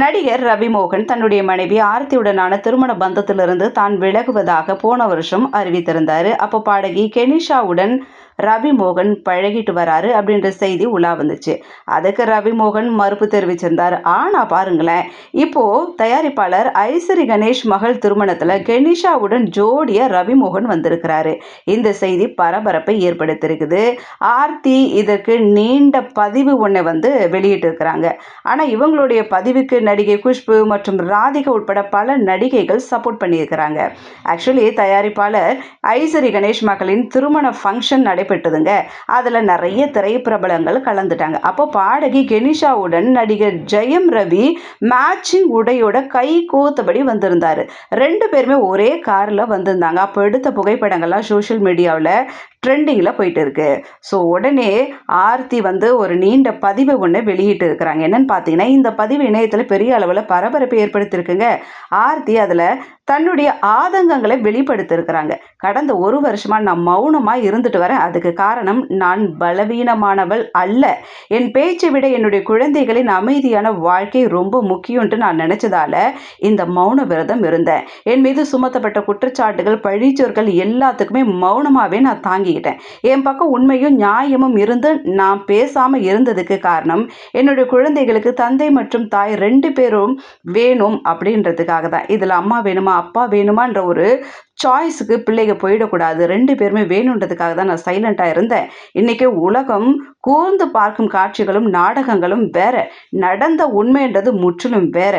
நடிகர் ரவிமோகன் தன்னுடைய மனைவி ஆர்த்தியுடனான திருமண பந்தத்திலிருந்து தான் விலகுவதாக போன வருஷம் அறிவித்திருந்தார். அப்போ பாடகி கெனிஷாவுடன் ரவிமோகன் பழகிட்டு வராரு அப்படின்ற செய்தி உலா வந்துச்சு. அதுக்கு ரவிமோகன் மறுப்பு தெரிவிச்சிருந்தார். ஆனால் பாருங்களேன் இப்போ தயாரிப்பாளர் ஐஸ்வரி கணேஷ் மகள் திருமணத்தில் கெனிஷாவுடன் ஜோடியாக ரவிமோகன் வந்திருக்கிறாரு. இந்த செய்தி பரபரப்பை ஏற்படுத்தியிருக்குது. ஆர்த்தி இதற்கு நீண்ட பதிவு ஒன்றை வந்து வெளியிட்டிருக்கிறாங்க. ஆனால் இவங்களுடைய பதிவுக்கு நடிகை குஷ்பு மற்றும் ராதிகா உட்பட பல நடிகைகள் சப்போர்ட் பண்ணியிருக்கிறாங்க. ஆக்சுவலி தயாரிப்பாளர் ஐசரி கணேஷ் மகளின் திருமண ஃபங்க்ஷன் நடைபெற்றதுங்க அதில் நிறைய திரைப்பிரபலங்கள் கலந்துட்டாங்க. அப்போ பாடகி கெனிஷாவுடன் நடிகர் ஜெயம் ரவி மேட்சிங் உடையோட கை கோத்தபடி வந்திருந்தார். ரெண்டு பேருமே ஒரே காரில் வந்திருந்தாங்க. அப்போ எடுத்த புகைப்படங்கள்லாம் சோஷியல் மீடியாவில் ட்ரெண்டிங்கில் போயிட்டு இருக்கு ஸோ உடனே ஆர்த்தி வந்து ஒரு நீண்ட பதிவு ஒன்று வெளியிட்டு இருக்கிறாங்க என்னன்னு பார்த்தீங்கன்னா இந்த பதிவு இணையத்தில் பெரிய அளவில் பரபரப்பை ஏற்படுத்தியிருக்குங்க. ஆர்த்தி அதில் தன்னுடைய ஆதங்கங்களை வெளிப்படுத்தியிருக்கிறாங்க. கடந்த ஒரு வருஷமாக நான் மௌனமாக இருந்துட்டு வரேன். அதுக்கு காரணம் நான் பலவீனமானவள் அல்ல. என் பேச்சை விட என்னுடைய குழந்தைகளின் அமைதியான வாழ்க்கை ரொம்ப முக்கியம்ன்ட்டு நான் நினச்சதால இந்த மௌன விரதம் இருந்தேன். என் மீது சுமத்தப்பட்ட குற்றச்சாட்டுகள் பழிச்சொற்கள் எல்லாத்துக்குமே மௌனமாகவே நான் தாங்கி தாங்கிக்கிட்டேன் என் பக்கம் உண்மையும் நியாயமும் இருந்து நான் பேசாமல் இருந்ததுக்கு காரணம் என்னுடைய குழந்தைகளுக்கு தந்தை மற்றும் தாய் ரெண்டு பேரும் வேணும் அப்படின்றதுக்காக தான் இதில் அம்மா வேணுமா அப்பா வேணுமான்ற ஒரு சாய்ஸுக்கு பிள்ளைங்க போயிடக்கூடாது. ரெண்டு பேருமே வேணுன்றதுக்காக தான் நான் சைலண்ட்டாக இருந்தேன். இன்றைக்கி உலகம் கூர்ந்து பார்க்கும் காட்சிகளும் நாடகங்களும் வேற. நடந்த உண்மைன்றது முற்றிலும் வேற.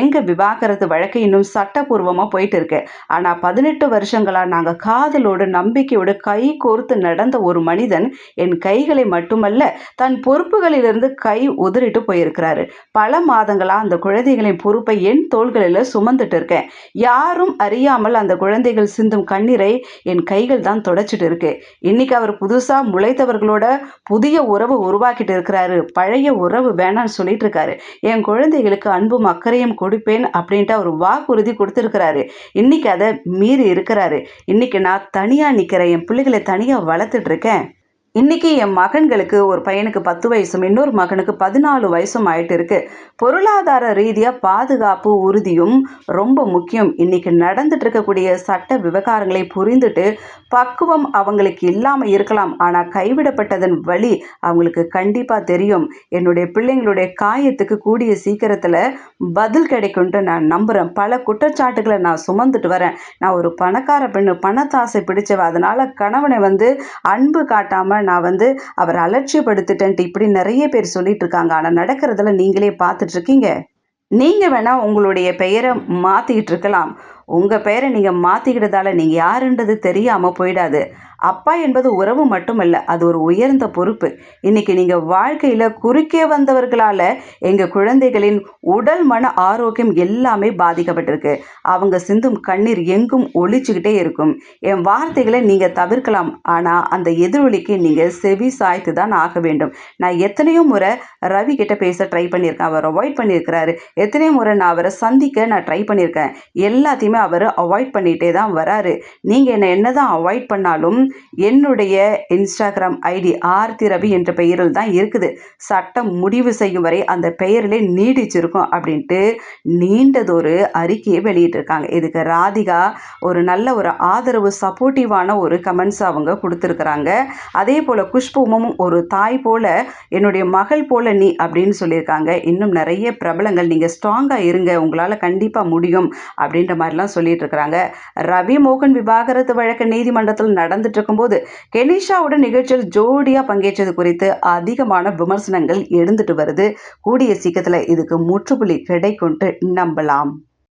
எங்கள் விவாகரத்து வழக்கு இன்னும் சட்டப்பூர்வமாக போயிட்டு இருக்கு ஆனால் பதினெட்டு வருஷங்களாக நாங்கள் காதலோடு நம்பிக்கையோடு கை கோர்த்து நடந்த ஒரு மனிதன் என் கைகளை மட்டுமல்ல தன் பொறுப்புகளிலிருந்து கை உதறிட்டு போயிருக்கிறாரு. பல மாதங்களாக அந்த குழந்தைகளின் பொறுப்பை என் தோள்களில் சுமந்துட்டு இருக்கேன். யாரும் அறியாமல் அந்த குழந்தைகள் சிந்தும் கண்ணீரை என் கைகள் தான் தொடச்சிட்டு இருக்கு. இன்னைக்கு அவர் புதுசாக முளைத்தவர்களோட புதிய உறவு உருவாக்கிட்டு இருக்கிறாரு. பழைய உறவு வேணான்னு சொல்லிட்டு இருக்காரு. என் குழந்தைகளுக்கு அன்பும் அக்கறையும் கொடுப்பேன் அப்படின்ட்டு அவர் வாக்குறுதி கொடுத்துருக்கிறாரு. இன்னைக்கு அதை மீறி இருக்கிறாரு. இன்னைக்கு நான் தனியாக நிற்கிறேன் என் பிள்ளைகளை தனியாக வளர்த்துட்டு இருக்கேன். இன்றைக்கி என் மகன்களுக்கு ஒரு பையனுக்கு பத்து வயசும் இன்னொரு மகனுக்கு பதினாலு வயசும் ஆயிட்டு இருக்கு. பொருளாதார ரீதியாக பாதுகாப்பு உறுதியும் ரொம்ப முக்கியம். இன்றைக்கி நடந்துட்டு இருக்கக்கூடிய சட்ட விவகாரங்களை புரிந்துட்டு பக்குவம் அவங்களுக்கு இல்லாமல் இருக்கலாம். ஆனால் கைவிடப்பட்டதன் வழி அவங்களுக்கு கண்டிப்பாக தெரியும். என்னுடைய பிள்ளைங்களுடைய காயத்துக்கு கூடிய சீக்கிரத்தில் பதில் கிடைக்கும்ட்டு நான் நம்புகிறேன் பல குற்றச்சாட்டுகளை நான் சுமந்துட்டு வரேன். நான் ஒரு பணக்கார பெண்ணு பணத்தாசை பிடிச்சவ. அதனால் கணவனை வந்து அன்பு காட்டாமல் நான் வந்து அவரை அலட்சியப்படுத்திட்டேன்ட்டு இப்படி நிறைய பேர் சொல்லிட்டு இருக்காங்க ஆனால் நடக்கிறதுல நீங்களே பார்த்துட்ருக்கீங்க. நீங்கள் வேணால் உங்களுடைய பெயரை மாற்றிக்கிட்டு இருக்கலாம் உங்கள் பெயரை நீங்கள் மாற்றிக்கிட்டதால நீங்கள் யாருன்றது தெரியாமல் போயிடாது. அப்பா என்பது உறவு மட்டுமல்ல அது ஒரு உயர்ந்த பொறுப்பு. இன்னைக்கு நீங்கள் வாழ்க்கையில் குறுக்கே வந்தவர்களால் எங்கள் குழந்தைகளின் உடல் மன ஆரோக்கியம் எல்லாமே பாதிக்கப்பட்டிருக்கு. அவங்க சிந்தும் கண்ணீர் எங்கும் ஒழிச்சுக்கிட்டே இருக்கும். என் வார்த்தைகளை நீங்கள் தவிர்க்கலாம். ஆனால் அந்த எதிரொலிக்கு நீங்கள் செவி சாய்த்து தான் ஆக வேண்டும். நான் எத்தனையோ முறை ரவி கிட்ட பேச ட்ரை பண்ணியிருக்கேன். அவர் அவாய்ட் பண்ணியிருக்கிறாரு. எத்தனையோ முறை நான் அவரை சந்திக்க நான் ட்ரை பண்ணியிருக்கேன். எல்லாத்தையுமே அவர் அவாய்ட் பண்ணிகிட்டே தான் வராரு. நீங்கள் என்னை என்ன தான் அவாய்ட் பண்ணாலும் என்னுடைய இன்ஸ்டாகிராம் ஐடி ஆர்த்தி ரவி என்ற பெயரில் தான் இருக்குது. சட்டம் முடிவு செய்யும் வரை அந்த பெயரிலே நீடிச்சிருக்கும் அப்படின்ட்டு நீண்டதொரு அறிக்கையை வெளியிட்டிருக்காங்க. இதுக்கு ராதிகா ஒரு நல்ல ஒரு ஆதரவு சப்போர்ட்டிவான ஒரு கமெண்ட்ஸ் அவங்க கொடுத்துருக்குறாங்க. அதே போல் குஷ்பமும் ஒரு தாய் போல என்னுடைய மகள் போல நீ அப்படின்னு சொல்லியிருக்காங்க. இன்னும் நிறைய பிரபலங்கள் நீங்கள் ஸ்ட்ராங்காக இருங்க உங்களால் கண்டிப்பாக முடியும் அப்படின்ற மாதிரிலாம் சொல்லிட்டு இருக்கிறாங்க ரவி மோகன் விவாகரத்து வழக்கு நீதிமன்றத்தில் நடந்துட்டு இருக்கும்போது கெனிஷாவுடன் நிகழ்ச்சியில் ஜோடியாக பங்கேற்றது குறித்து அதிகமான விமர்சனங்கள் எழுந்துட்டு வருது. கூடிய சீக்கிரத்தில் இதுக்கு முற்றுப்புள்ளி கிடைக்கும்ட்டு நம்பலாம்.